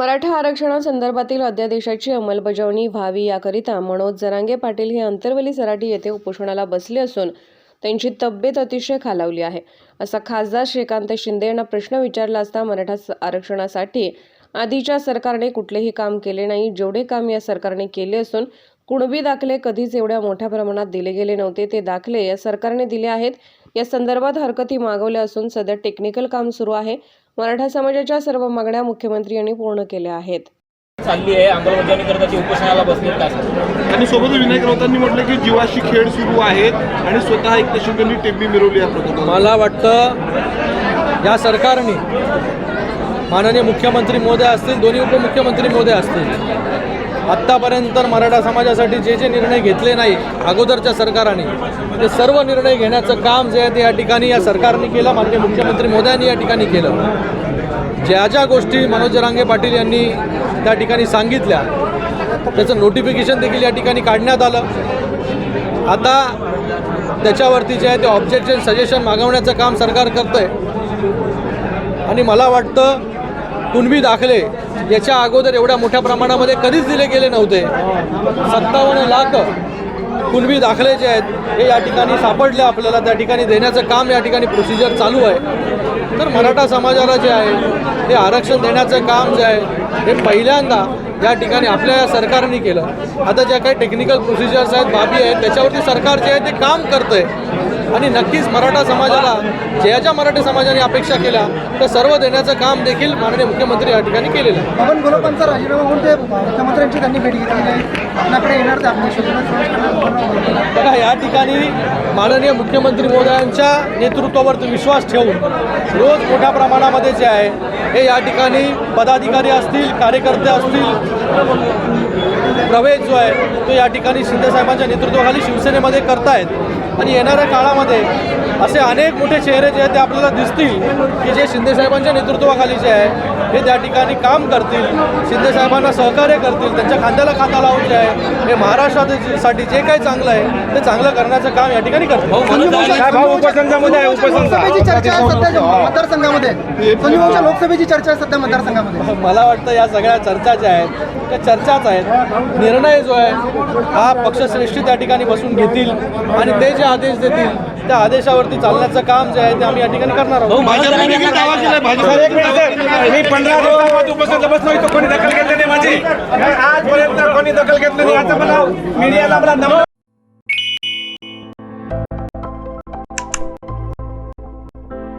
मराठा आरक्षणासंदर्भातील अध्यादेशाची अंमलबजावणी व्हावी याकरिता मनोज जरांगे पाटील हे अंतरवली सराटी येथे उपोषणाला बसले असून त्यांची तब्येत अतिशय खालावली आहे. असा खासदार श्रीकांत शिंदे यांना प्रश्न विचारला असता मराठा स- आरक्षणासाठी आधीच्या सरकारने कुठलेही काम केले नाही. जेवढे काम या सरकारने केले असून कुणबी दाखले कधीच एवढ्या मोठ्या प्रमाणात दिले गेले नव्हते ते दाखले या सरकारने दिले आहेत. या संदर्भात हरकती मागवल्या असून सध्या टेक्निकल काम सुरू आहे. मराठा समाजाच्या सर्व मागण्या मुख्यमंत्री यांनी पूर्ण केल्या आहेत चालली आहे अंमलबजावणी करता ती उपोषणाला बसली? आणि सोबत विनायक राऊतांनी म्हटलं की जीवाशी खेळ सुरू आहेत आणि स्वतः एक शिंदेनी टेंबी मिरवली या प्रकरणात मला वाटतं या सरकारने माननीय मुख्यमंत्री महोदय असतील दोन्ही उपमुख्यमंत्री महोदय असतील आत्तापर्यंत मराठा समाजासाठी जे जे निर्णय घेतले नाही अगोदरच्या सरकारने ते सर्व निर्णय घेण्याचं काम जे आहे ते या ठिकाणी या सरकारने केलं माननीय मुख्यमंत्री मोदयांनी या ठिकाणी केलं. ज्या ज्या गोष्टी मनोज रांगे पाटील यांनी त्या ठिकाणी सांगितल्या त्याचं नोटिफिकेशन देखील या ठिकाणी काढण्यात आलं. आता त्याच्यावरती जे आहे ते ऑब्जेक्शन सजेशन मागवण्याचं काम सरकार करतं आहे आणि मला वाटतं कुणबी दाखले याच्या अगोदर एवढ्या मोठ्या प्रमाणामध्ये कधीच दिले गेले नव्हते. सत्तावन्न लाख कुणबी दाखले जे आहेत हे या ठिकाणी सापडले आपल्याला त्या ठिकाणी देण्याचं काम या ठिकाणी प्रोसिजर चालू आहे. तर मराठा समाजाला जे आहे हे आरक्षण देण्याचं काम जे आहे हे पहिल्यांदा या ठिकाणी आपल्या या सरकारने केलं. आता ज्या काही टेक्निकल प्रोसिजर्स आहेत बाबी आहेत त्याच्यावरती सरकार जे आहे ते काम करतं आहे आणि नक्कीच मराठा समाजाला ज्या ज्या मराठी समाजाने अपेक्षा केल्या त्या सर्व देण्याचं काम देखील माननीय मुख्यमंत्री या ठिकाणी केलेलं आहे. पवन गोलपांचा राजीनामा होऊन ते मुख्यमंत्र्यांची त्यांनी भेट घेतली आपल्याकडे येणार बघा या ठिकाणी माननीय मुख्यमंत्री महोदयांच्या नेतृत्वावरती विश्वास ठेवून रोज मोठ्या प्रमाणामध्ये जे आहे हे या ठिकाणी पदाधिकारी असतील कार्यकर्ते असतील प्रवेश जो आहे तो या ठिकाणी शिंदेसाहेबांच्या नेतृत्वाखाली शिवसेनेमध्ये करतायत. आणि येणाऱ्या काळामध्ये असे अनेक मोठे चेहरे जे आहेत ते आपल्याला दिसतील की जे शिंदेसाहेबांच्या नेतृत्वाखाली जे आहे हे त्या ठिकाणी काम करतील शिंदेसाहेबांना सहकार्य करतील त्यांच्या खांद्याला खांदा लावून जे आहे हे महाराष्ट्रासाठी जे काही चांगलं आहे ते चांगलं करण्याचं काम या ठिकाणी करतील. लोकसभेची चर्चा आहे सध्या मतदारसंघामध्ये. लोकसभेची चर्चा आहे सध्या मतदारसंघामध्ये. मला वाटतं या सगळ्या चर्चा ज्या आहेत त्या चर्चाच आहेत. निर्णय जो आहे हा पक्षश्रेष्ठी त्या ठिकाणी बसून घेतील आणि ते जे आदेश देतील. त्या आदेशावरती चालण्याचं काम जे आहे ते आम्ही या ठिकाणी करणार आहोत. भाजप मी पंधरा दिवसापासून उपोषणाला बसलो इथं कोणी दखल घेतली नाही माझी. आजपर्यंत कोणी दखल घेतली नाही आता मला मीडियाला मला